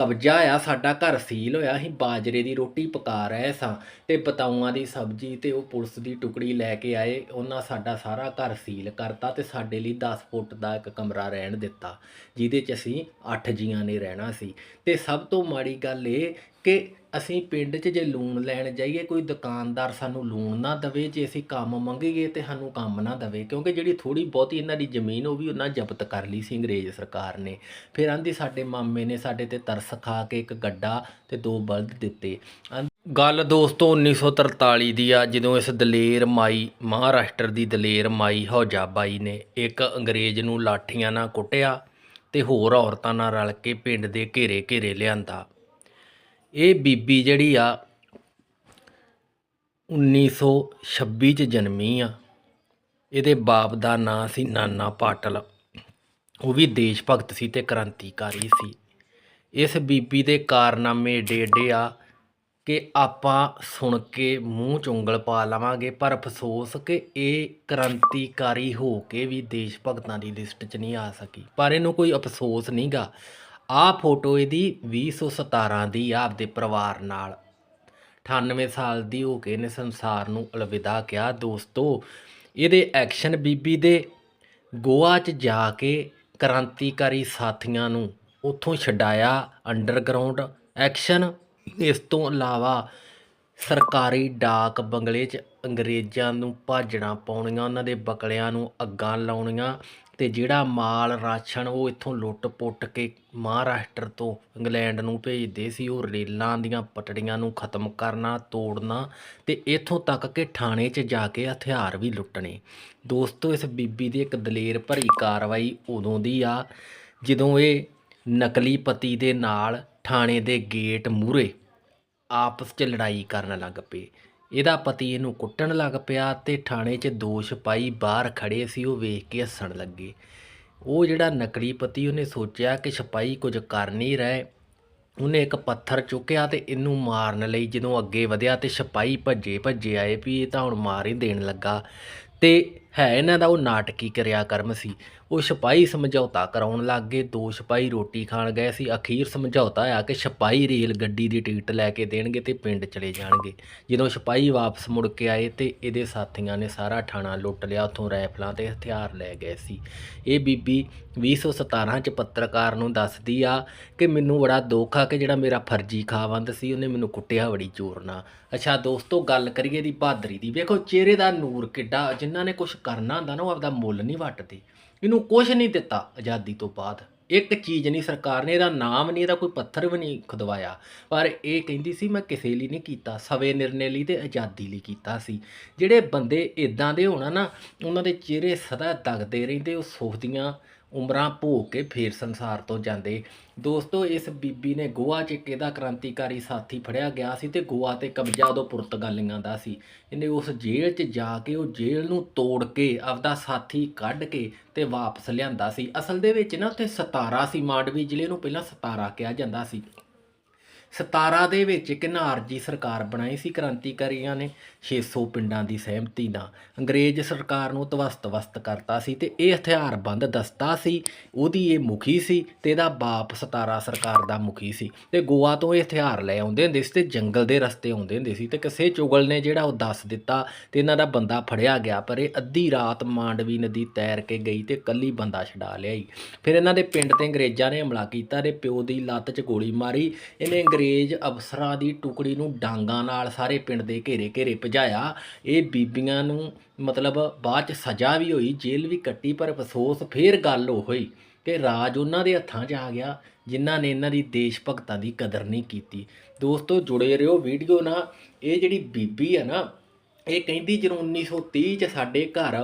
ਕਬਜ਼ਾ ਆ, ਸਾਡਾ ਘਰ ਸੀਲ ਹੋਇਆ, ਅਸੀਂ ਬਾਜਰੇ ਦੀ ਰੋਟੀ ਪਕਾ ਰਹੇ ਸਾਂ ਤੇ ਬਤਾਊਆਂ ਦੀ ਸਬਜ਼ੀ ਤੇ ਉਹ ਪੁਲਿਸ ਦੀ ਟੁਕੜੀ ਲੈ ਕੇ ਆਏ, ਉਹਨਾਂ ਸਾਡਾ ਸਾਰਾ ਘਰ ਸੀਲ ਕਰਤਾ ਤੇ ਸਾਡੇ ਲਈ 10 ਫੁੱਟ ਦਾ ਇੱਕ ਕਮਰਾ ਰਹਿਣ ਦਿੱਤਾ, ਜਿਹਦੇ 'ਚ ਅਸੀਂ 8 ਜੀਆਂ ਨੇ ਰਹਿਣਾ ਸੀ। ਤੇ ਸਭ ਤੋਂ ਮਾੜੀ ਗੱਲ ਇਹ ਕਿ ਅਸੀਂ ਪਿੰਡ 'ਚ ਜੇ ਲੂਣ ਲੈਣ ਜਾਈਏ, ਕੋਈ ਦੁਕਾਨਦਾਰ ਸਾਨੂੰ ਲੂਣ ਨਾ ਦਵੇ, ਜੇ ਅਸੀਂ ਕੰਮ ਮੰਗੀਏ ਤੇ ਸਾਨੂੰ ਕੰਮ ਨਾ ਦਵੇ, ਕਿਉਂਕਿ ਜਿਹੜੀ ਥੋੜੀ ਬਹੁਤੀ ਇਹਨਾਂ ਦੀ ਜ਼ਮੀਨ ਉਹ ਵੀ ਉਹਨਾਂ ਜ਼ਬਤ ਕਰ ਲਈ ਸੀ ਅੰਗਰੇਜ਼ ਸਰਕਾਰ ਨੇ। ਫਿਰ ਆਂਦੀ ਸਾਡੇ ਮਾਮੇ ਨੇ ਸਾਡੇ ਤੇ ਤਰਸ ਖਾ ਕੇ ਇੱਕ ਗੱਡਾ ਤੇ ਦੋ ਬਲਦ ਦਿੱਤੇ। ਗੱਲ ਦੋਸਤੋ 1943 ਦੀ ਆ, ਜਦੋਂ ਇਸ ਦਲੇਰ ਮਾਈ, ਮਹਾਰਾਸ਼ਟਰ ਦੀ ਦਲੇਰ ਮਾਈ ਹੌਜਾ ਬਾਈ ਨੇ ਇੱਕ ਅੰਗਰੇਜ਼ ਨੂੰ ਲਾਠੀਆਂ ਨਾਲ ਕੁੱਟਿਆ ਤੇ ਹੋਰ ਔਰਤਾਂ ਨਾਲ ਰਲ ਕੇ ਪਿੰਡ ਦੇ ਘੇਰੇ ਘੇਰੇ ਲਿਆਂਦਾ। ਇਹ ਬੀਬੀ ਜਿਹੜੀ ਆ 1926 ਚ ਜਨਮੀ ਆ। ਇਹਦੇ ਬਾਪ ਦਾ ਨਾਂ ਸੀ ਨਾਨਾ ਪਾਟਲ। ਉਹ ਵੀ ਦੇਸ਼ ਭਗਤ ਸੀ ਤੇ ਕ੍ਰਾਂਤੀਕਾਰੀ ਸੀ। ਇਸ ਬੀਬੀ ਦੇ ਕਾਰਨਾਮੇ ਏਡੇ ਏਡੇ ਆ ਕਿ ਆਪਾਂ ਸੁਣ ਕੇ ਮੂੰਹ 'ਚ ਉਂਗਲ ਪਾ ਲਵਾਂਗੇ, ਪਰ ਅਫਸੋਸ ਕਿ ਇਹ ਕ੍ਰਾਂਤੀਕਾਰੀ ਹੋ ਕੇ ਵੀ ਦੇਸ਼ ਭਗਤਾਂ ਦੀ ਲਿਸਟ 'ਚ ਨਹੀਂ ਆ ਸਕੀ। ਪਰ ਇਹਨੂੰ ਕੋਈ ਅਫਸੋਸ ਨਹੀਂਗਾ ਆਹ ਫੋਟੋ ਇਹਦੀ 2017 ਦੀ ਆ, ਆਪਦੇ ਪਰਿਵਾਰ ਨਾਲ। 98 ਸਾਲ ਦੀ ਹੋ ਕੇ ਇਹਨੇ ਸੰਸਾਰ ਨੂੰ ਅਲਵਿਦਾ ਕਿਹਾ, ਦੋਸਤੋ, ਇਹਦੇ ਐਕਸ਼ਨ ਬੀਬੀ ਦੇ ਗੋਆ 'ਚ ਜਾ ਕੇ ਕ੍ਰਾਂਤੀਕਾਰੀ ਸਾਥੀਆਂ ਨੂੰ ਉੱਥੋਂ ਛਡਾਇਆ, ਅੰਡਰਗਰਾਉਂਡ ਐਕਸ਼ਨ। ਇਸ ਤੋਂ ਇਲਾਵਾ ਸਰਕਾਰੀ ਡਾਕ ਬੰਗਲੇ 'ਚ ਅੰਗਰੇਜ਼ਾਂ ਨੂੰ ਭਾਜੜਾਂ ਪਾਉਣੀਆਂ, ਉਹਨਾਂ ਦੇ ਬਕਲਿਆਂ ਨੂੰ ਅੱਗਾਂ ਲਾਉਣੀਆਂ ਅਤੇ ਜਿਹੜਾ ਮਾਲ ਰਾਸ਼ਨ ਉਹ ਇੱਥੋਂ ਲੁੱਟ-ਪੁੱਟ ਕੇ ਮਹਾਰਾਸ਼ਟਰ ਤੋਂ ਇੰਗਲੈਂਡ ਨੂੰ ਭੇਜਦੇ ਸੀ, ਉਹ ਰੇਲਾਂ ਦੀਆਂ ਪਟੜੀਆਂ ਨੂੰ ਖਤਮ ਕਰਨਾ, ਤੋੜਨਾ ਅਤੇ ਇੱਥੋਂ ਤੱਕ ਕਿ ਥਾਣੇ 'ਚ ਜਾ ਕੇ ਹਥਿਆਰ ਵੀ ਲੁੱਟਣੇ। ਦੋਸਤੋ, ਇਸ ਬੀਬੀ ਦੀ ਇੱਕ ਦਲੇਰ ਭਰੀ ਕਾਰਵਾਈ ਉਦੋਂ ਦੀ ਆ ਜਦੋਂ ਇਹ ਨਕਲੀ ਪਤੀ ਦੇ ਨਾਲ ਥਾਣੇ ਦੇ ਗੇਟ ਮੂਹਰੇ ਆਪਸ 'ਚ ਲੜਾਈ ਕਰਨ ਲੱਗ ਪਏ। ਇਹਦਾ ਪਤੀ ਇਹਨੂੰ ਕੁੱਟਣ ਲੱਗ ਪਿਆ ਤੇ ਥਾਣੇ 'ਚ ਦੋ ਸਿਪਾਹੀ ਬਾਹਰ ਖੜੇ ਸੀ, ਉਹ ਵੇਖ ਕੇ ਹੱਸਣ ਲੱਗੇ। ਉਹ ਜਿਹੜਾ ਨਕਲੀ ਪਤੀ, ਉਹਨੇ ਸੋਚਿਆ ਕਿ ਸਿਪਾਹੀ ਕੁਝ ਕਰ ਨਹੀਂ ਰਹੇ। ਉਹਨੇ ਇੱਕ ਪੱਥਰ ਚੁੱਕਿਆ ਤੇ ਇਹਨੂੰ ਮਾਰਨ ਲਈ ਜਦੋਂ ਅੱਗੇ ਵਧਿਆ ਤੇ ਸਿਪਾਹੀ ਭੱਜੇ ਭੱਜੇ ਆਏ ਵੀ ਇਹ ਤਾਂ ਹੁਣ ਮਾਰ ਹੀ ਦੇਣ ਲੱਗਾ। ਤੇ ਹੈ ਇਹਨਾਂ ਦਾ ਉਹ ਨਾਟਕੀ ਕਿਰਿਆ ਕਰਮ ਸੀ। ਉਹ ਸਿਪਾਹੀ ਸਮਝੌਤਾ ਕਰਾਉਣ ਲੱਗ ਗਏ। ਦੋ ਸਿਪਾਹੀ ਰੋਟੀ ਖਾਣ ਗਏ ਸੀ। ਅਖੀਰ ਸਮਝੌਤਾ ਆ ਕਿ ਸਿਪਾਹੀ ਰੇਲ ਗੱਡੀ ਦੀ ਟਿਕਟ ਲੈ ਕੇ ਦੇਣਗੇ ਤੇ ਪਿੰਡ ਚਲੇ ਜਾਣਗੇ। ਜਦੋਂ ਸਿਪਾਹੀ ਵਾਪਸ ਮੁੜ ਕੇ ਆਏ ਤੇ ਇਹਦੇ ਸਾਥੀਆਂ ਨੇ ਸਾਰਾ ਥਾਣਾ ਲੁੱਟ ਲਿਆ। ਉੱਥੋਂ ਰਾਈਫਲਾਂ ਤੇ ਹਥਿਆਰ ਲੈ ਗਏ ਸੀ। ਇਹ ਬੀਬੀ 2017 ਚ ਪੱਤਰਕਾਰ ਨੂੰ ਦੱਸਦੀ ਆ ਕਿ ਮੈਨੂੰ ਬੜਾ ਦੁੱਖ ਆ ਕਿ ਜਿਹੜਾ ਮੇਰਾ ਫਰਜ਼ੀ ਖਾਵੰਦ ਸੀ, ਉਹਨੇ ਮੈਨੂੰ ਕੁੱਟਿਆ ਬੜੀ ਜ਼ੋਰ ਨਾਲ। ਅੱਛਾ ਦੋਸਤੋ, ਗੱਲ ਕਰੀਏ ਦੀ ਬਹਾਦਰੀ ਦੀ। ਵੇਖੋ, ਚਿਹਰੇ ਦਾ ਨੂਰ ਕਿੱਡਾ, ਜਿਨ੍ਹਾਂ ਨੇ ਕੁਝ ਕਰਨਾ ਹੁੰਦਾ ਨਾ, ਉਹ ਆਪਦਾ ਮੁੱਲ ਨਹੀਂ ਵੱਟਦੇ। ਇਹਨੂੰ ਕੁਝ ਨਹੀਂ ਦਿੱਤਾ ਆਜ਼ਾਦੀ ਤੋਂ ਬਾਅਦ। ਇੱਕ ਚੀਜ਼ ਨਹੀਂ ਸਰਕਾਰ ਨੇ, ਇਹਦਾ ਨਾਮ ਨਹੀਂ, ਇਹਦਾ ਕੋਈ ਪੱਥਰ ਵੀ ਨਹੀਂ ਖੁਦਵਾਇਆ। ਪਰ ਇਹ ਕਹਿੰਦੀ ਸੀ, ਮੈਂ ਕਿਸੇ ਲਈ ਨਹੀਂ ਕੀਤਾ। ਸਵੇ ਨਿਰਣੇ ਲਈ ਤੇ ਆਜ਼ਾਦੀ ਲਈ ਕੀਤਾ ਸੀ। ਜਿਹੜੇ ਬੰਦੇ ਇਦਾਂ ਦੇ ਹੋਣਾ ਨਾ, ਉਹਨਾਂ ਦੇ ਚਿਹਰੇ ਸਦਾ ਦਗਦੇ ਰਹਿੰਦੇ, ਉਹ ਸੁੱਖ ਉਮਰਾਂ ਭੋਗ ਕੇ ਫੇਰ ਸੰਸਾਰ ਤੋਂ ਜਾਂਦੇ। ਦੋਸਤੋ, ਇਸ ਬੀਬੀ ਨੇ ਗੋਆ 'ਚ ਇੱਕ ਇਹਦਾ ਕ੍ਰਾਂਤੀਕਾਰੀ ਸਾਥੀ ਫੜਿਆ ਗਿਆ ਸੀ ਤੇ ਗੋਆ ਤੇ ਕਬਜ਼ਾ ਉਦੋਂ ਪੁਰਤਗਾਲੀਆਂ ਦਾ ਸੀ। ਇਹਨੇ ਉਸ ਜੇਲ੍ਹ 'ਚ ਜਾ ਕੇ ਉਹ ਜੇਲ੍ਹ ਨੂੰ ਤੋੜ ਕੇ ਆਪਦਾ ਸਾਥੀ ਕੱਢ ਕੇ ਤੇ ਵਾਪਸ ਲਿਆਂਦਾ ਸੀ। ਅਸਲ ਦੇ ਵਿੱਚ ਨਾ, ਉੱਥੇ 17 ਸੀ ਮਾਂਡਵੀ, ਜ਼ਿਲ੍ਹੇ ਨੂੰ ਪਹਿਲਾਂ 17 ਕਿਹਾ ਜਾਂਦਾ ਸੀ। 17 ਦੇ ਵਿੱਚ ਇੱਕ ਨਾਰਜੀ ਸਰਕਾਰ ਬਣਾਈ ਸੀ, ਕ੍ਰਾਂਤੀਕਾਰੀਆਂ ਨੇ 600 ਪਿੰਡਾਂ ਦੀ ਸਹਿਮਤੀ ਨਾਲ। ਅੰਗਰੇਜ਼ ਸਰਕਾਰ ਨੂੰ ਤਵਸਤ-ਵਸਤ ਕਰਤਾ ਸੀ ਤੇ ਇਹ ਹਥਿਆਰਬੰਦ ਦਸਤਾ ਸੀ, ਉਹਦੀ ਇਹ ਮੁਖੀ ਸੀ ਤੇ ਇਹਦਾ ਬਾਪ 17 ਸਰਕਾਰ ਦਾ ਮੁਖੀ ਸੀ। ਤੇ ਗੋਆ ਤੋਂ ਇਹ ਹਥਿਆਰ ਲੈ ਆਉਂਦੇ ਹੁੰਦੇ ਸੀ ਤੇ ਜੰਗਲ ਦੇ ਰਸਤੇ ਆਉਂਦੇ ਹੁੰਦੇ ਸੀ ਤੇ ਕਿਸੇ ਚੁਗਲ ਨੇ ਜਿਹੜਾ ਉਹ ਦੱਸ ਦਿੱਤਾ ਤੇ ਇਹਨਾਂ ਦਾ ਬੰਦਾ ਫੜਿਆ ਗਿਆ, ਪਰ ਇਹ ਅੱਧੀ ਰਾਤ ਮਾਂਡਵੀ ਨਦੀ ਤੈਰ ਕੇ ਗਈ ਤੇ ਕੱਲੀ ਬੰਦਾ ਛਡਾ ਲਿਆਈ। ਫਿਰ ਇਹਨਾਂ ਦੇ ਪਿੰਡ ਤੇ ਅੰਗਰੇਜ਼ਾਂ ਨੇ ਹਮਲਾ ਕੀਤਾ ਤੇ ਪਿਓ ਦੀ ਲੱਤ 'ਚ ਗੋਲੀ ਮਾਰੀ, ਇਹਨੇ ਅੰਗਰੇਜ਼ ਅਫਸਰਾਂ ਦੀ ਟੁਕੜੀ ਨੂੰ ਡਾਂਗਾਂ ਨਾਲ ਸਾਰੇ ਪਿੰਡ ਦੇ ਘੇਰੇ ਘੇਰੇ ਭਜਾਇਆ। ਇਹ ਬੀਬੀਆਂ ਨੂੰ ਮਤਲਬ ਬਾਅਦ 'ਚ ਸਜ਼ਾ ਵੀ ਹੋਈ, ਜੇਲ੍ਹ ਵੀ ਕੱਟੀ, ਪਰ ਅਫਸੋਸ ਫੇਰ ਗੱਲ ਉਹ ਹੋਈ ਕਿ ਰਾਜ ਉਹਨਾਂ ਦੇ ਹੱਥਾਂ 'ਚ ਆ ਗਿਆ, ਜਿਨ੍ਹਾਂ ਨੇ ਇਹਨਾਂ ਦੀ ਦੇਸ਼ ਭਗਤਾਂ ਦੀ ਕਦਰ ਨਹੀਂ ਕੀਤੀ। ਦੋਸਤੋ, ਜੁੜੇ ਰਹੋ ਵੀਡੀਓ ਨਾਲ। ਇਹ ਜਿਹੜੀ ਬੀਬੀ ਹੈ ਨਾ, ਇਹ ਕਹਿੰਦੀ ਜਦੋਂ 1930 ਚ ਸਾਡੇ ਘਰ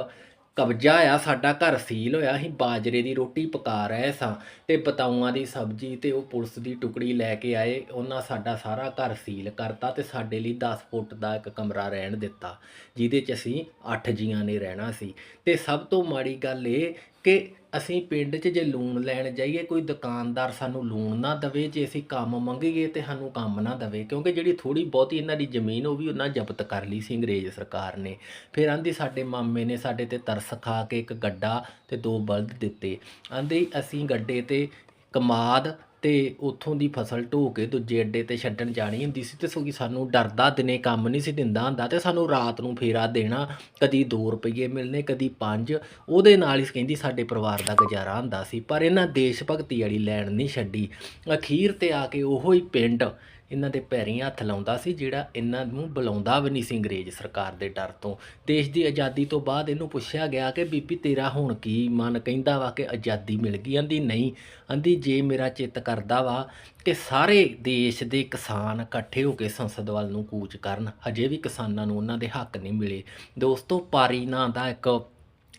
ਕਬਜ਼ਾ ਆ, ਸਾਡਾ ਘਰ ਸੀਲ ਹੋਇਆ, ਅਸੀਂ ਬਾਜਰੇ ਦੀ ਰੋਟੀ ਪਕਾ ਰਹੇ ਸਾਂ ਤੇ ਬਤਾਊਆਂ ਦੀ ਸਬਜ਼ੀ ਤੇ ਉਹ ਪੁਲਿਸ ਦੀ ਟੁਕੜੀ ਲੈ ਕੇ ਆਏ, ਉਹਨਾਂ ਸਾਡਾ ਸਾਰਾ ਘਰ ਸੀਲ ਕਰਤਾ ਤੇ ਸਾਡੇ ਲਈ 10 ਫੁੱਟ ਦਾ ਇੱਕ ਕਮਰਾ ਰਹਿਣ ਦਿੱਤਾ, ਜਿਹਦੇ 'ਚ ਅਸੀਂ 8 ਜੀਆਂ ਨੇ ਰਹਿਣਾ ਸੀ। ਤੇ ਸਭ ਤੋਂ ਮਾੜੀ ਗੱਲ ਇਹ ਕਿ ਅਸੀਂ ਪਿੰਡ 'ਚ ਜੇ ਲੂਣ ਲੈਣ ਜਾਈਏ, ਕੋਈ ਦੁਕਾਨਦਾਰ ਸਾਨੂੰ ਲੂਣ ਨਾ ਦਵੇ, ਜੇ ਅਸੀਂ ਕੰਮ ਮੰਗੀਏ ਤੇ ਸਾਨੂੰ ਕੰਮ ਨਾ ਦਵੇ, ਕਿਉਂਕਿ ਜਿਹੜੀ ਥੋੜੀ ਬਹੁਤੀ ਇਹਨਾਂ ਦੀ ਜ਼ਮੀਨ ਉਹ ਵੀ ਉਹਨਾਂ ਜ਼ਬਤ ਕਰ ਲਈ ਸੀ ਅੰਗਰੇਜ਼ ਸਰਕਾਰ ਨੇ। ਫਿਰ ਆਂਦੀ ਸਾਡੇ ਮਾਮੇ ਨੇ ਸਾਡੇ ਤੇ ਤਰਸ ਖਾ ਕੇ ਇੱਕ ਗੱਡਾ ਤੇ ਦੋ ਬਲਦ ਦਿੱਤੇ। ਆਂਦੇ ਅਸੀਂ ਗੱਡੇ ਤੇ ਕਮਾਦ ਤੇ ਉੱਥੋਂ ਦੀ ਫਸਲ ਢੋ ਕੇ ਦੂਜੇ ਅੱਡੇ ਤੇ ਛੱਡਣ ਜਾਣੀ ਹੁੰਦੀ ਸੀ ਤੇ ਸੋ ਸਾਨੂੰ ਡਰਦਾ ਦਿਨੇ ਕੰਮ ਨਹੀਂ ਸੀ ਦਿੰਦਾ ਹੁੰਦਾ ਤੇ ਸਾਨੂੰ ਰਾਤ ਨੂੰ ਫੇਰਾ ਦੇਣਾ, ਕਦੀ 2 ਰੁਪਏ ਮਿਲਨੇ ਕਦੀ 5 ਉਹਦੇ ਨਾਲ ਹੀ ਕਹਿੰਦੀ ਸਾਡੇ ਪਰਿਵਾਰ ਦਾ ਗੁਜ਼ਾਰਾ ਹੁੰਦਾ ਸੀ, ਪਰ ਇਹਨਾਂ ਦੇਸ਼ ਭਗਤੀ ਵਾਲੀ ਲੈਣ ਨਹੀਂ ਛੱਡੀ। ਅਖੀਰ ਤੇ ਆ ਕੇ ਉਹੋ ਹੀ ਪਿੰਡ ਇਹਨਾਂ ਦੇ ਪੈਰੀਂ ਹੱਥ ਲਾਉਂਦਾ ਸੀ, ਜਿਹੜਾ ਇਹਨਾਂ ਨੂੰ ਬੁਲਾਉਂਦਾ ਵੀ ਨਹੀਂ ਸੀ ਅੰਗਰੇਜ਼ ਸਰਕਾਰ ਦੇ ਡਰ ਤੋਂ। ਦੇਸ਼ ਦੀ ਆਜ਼ਾਦੀ ਤੋਂ ਬਾਅਦ ਇਹਨੂੰ ਪੁੱਛਿਆ ਗਿਆ ਕਿ, ਬੀਬੀ, ਤੇਰਾ ਹੁਣ ਕੀ ਮਨ ਕਹਿੰਦਾ ਵਾ ਕਿ ਆਜ਼ਾਦੀ ਮਿਲ ਗਈ? ਆਂਦੀ, ਨਹੀਂ। ਆਂਦੀ, ਜੇ ਮੇਰਾ ਚਿੱਤ ਕਰਦਾ ਵਾ ਕਿ ਸਾਰੇ ਦੇਸ਼ ਦੇ ਕਿਸਾਨ ਇਕੱਠੇ ਹੋ ਕੇ ਸੰਸਦ ਵੱਲ ਨੂੰ ਕੂਚ ਕਰਨ, ਹਜੇ ਵੀ ਕਿਸਾਨਾਂ ਨੂੰ ਉਹਨਾਂ ਦੇ ਹੱਕ ਨਹੀਂ ਮਿਲੇ। ਦੋਸਤੋ, ਪਾਰੀ ਨਾਂ ਦਾ ਇੱਕ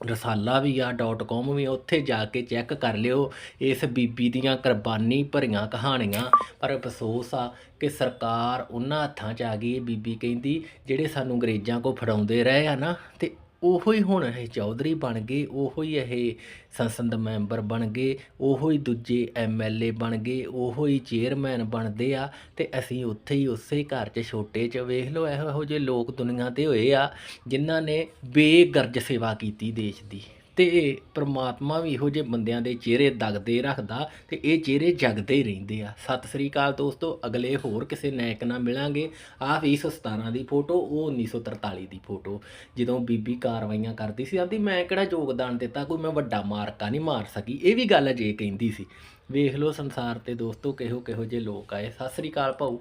ਰਸਾਲਾ ਵੀ ਆ .com ਵੀ ਆ, ਉੱਥੇ ਜਾ ਕੇ ਚੈੱਕ ਕਰ ਲਿਓ ਇਸ ਬੀਬੀ ਦੀਆਂ ਕੁਰਬਾਨੀ ਭਰੀਆਂ ਕਹਾਣੀਆਂ। ਪਰ ਅਫਸੋਸ ਆ ਕਿ ਸਰਕਾਰ ਉਹਨਾਂ ਹੱਥਾਂ 'ਚ ਆ ਗਈ ਇਹ ਬੀਬੀ ਕਹਿੰਦੀ ਜਿਹੜੇ ਸਾਨੂੰ ਅੰਗਰੇਜ਼ਾਂ ਕੋ ਫੜਾਉਂਦੇ ਰਹੇ ਆ ਨਾ ਤੇ ਉਹੋ ਹੀ ਹੁਣ ਇਹ ਚੌਧਰੀ ਬਣ ਗਏ, ਉਹੋ ਹੀ ਇਹ ਸੰਸਦ ਮੈਂਬਰ ਬਣ ਗਏ, ਉਹੋ ਹੀ ਦੂਜੇ ਐਮਐਲਏ ਬਣ ਗਏ, ਉਹੋ ਹੀ ਚੇਅਰਮੈਨ ਬਣਦੇ ਆ ਤੇ ਅਸੀਂ ਉੱਥੇ ਹੀ ਉਸੇ ਘਰ 'ਚ ਛੋਟੇ 'ਚ ਵੇਖ ਲਓ ਇਹੋ ਜਿਹੇ ਲੋਕ ਦੁਨੀਆ ਤੇ ਹੋਏ ਆ ਜਿਨ੍ਹਾਂ ਨੇ ਬੇਗਰਜ ਸੇਵਾ ਕੀਤੀ ਦੇਸ਼ ਦੀ। ਤੇ ਪ੍ਰਮਾਤਮਾ ਵੀ ਇਹੋ ਜਿਹੇ ਬੰਦਿਆਂ ਦੇ ਚਿਹਰੇ ਦਗਦੇ ਰੱਖਦਾ ਤੇ ਇਹ ਚਿਹਰੇ ਜਗਦੇ ਹੀ ਰਹਿੰਦੇ ਆ। ਸਤਿ ਸ੍ਰੀ ਅਕਾਲ ਦੋਸਤੋ, ਅਗਲੇ ਹੋਰ ਕਿਸੇ ਨਾਇਕ ਨਾਲ ਮਿਲਾਂਗੇ। ਆਹ 2017 ਦੀ ਫੋਟੋ, ਉਹ 1943 ਦੀ ਫੋਟੋ। ਜਦੋਂ ਬੀਬੀ ਕਾਰਵਾਈਆਂ ਕਰਦੀ ਸੀ, ਆਂਦੀ, ਮੈਂ ਕਿਹੜਾ ਯੋਗਦਾਨ ਦਿੱਤਾ? ਕੋਈ ਮੈਂ ਵੱਡਾ ਮਾਰਕਾ ਨਹੀਂ ਮਾਰ ਸਕੀ। ਇਹ ਵੀ ਗੱਲ ਅਜੇ ਕਹਿੰਦੀ ਸੀ। ਵੇਖ ਲਓ ਸੰਸਾਰ ਤੇ ਦੋਸਤੋ ਕਿਹੋ ਕਿਹੋ ਜਿਹੇ ਲੋਕ ਆਏ। ਸਤਿ ਸ੍ਰੀ ਅਕਾਲ ਭਾਊ।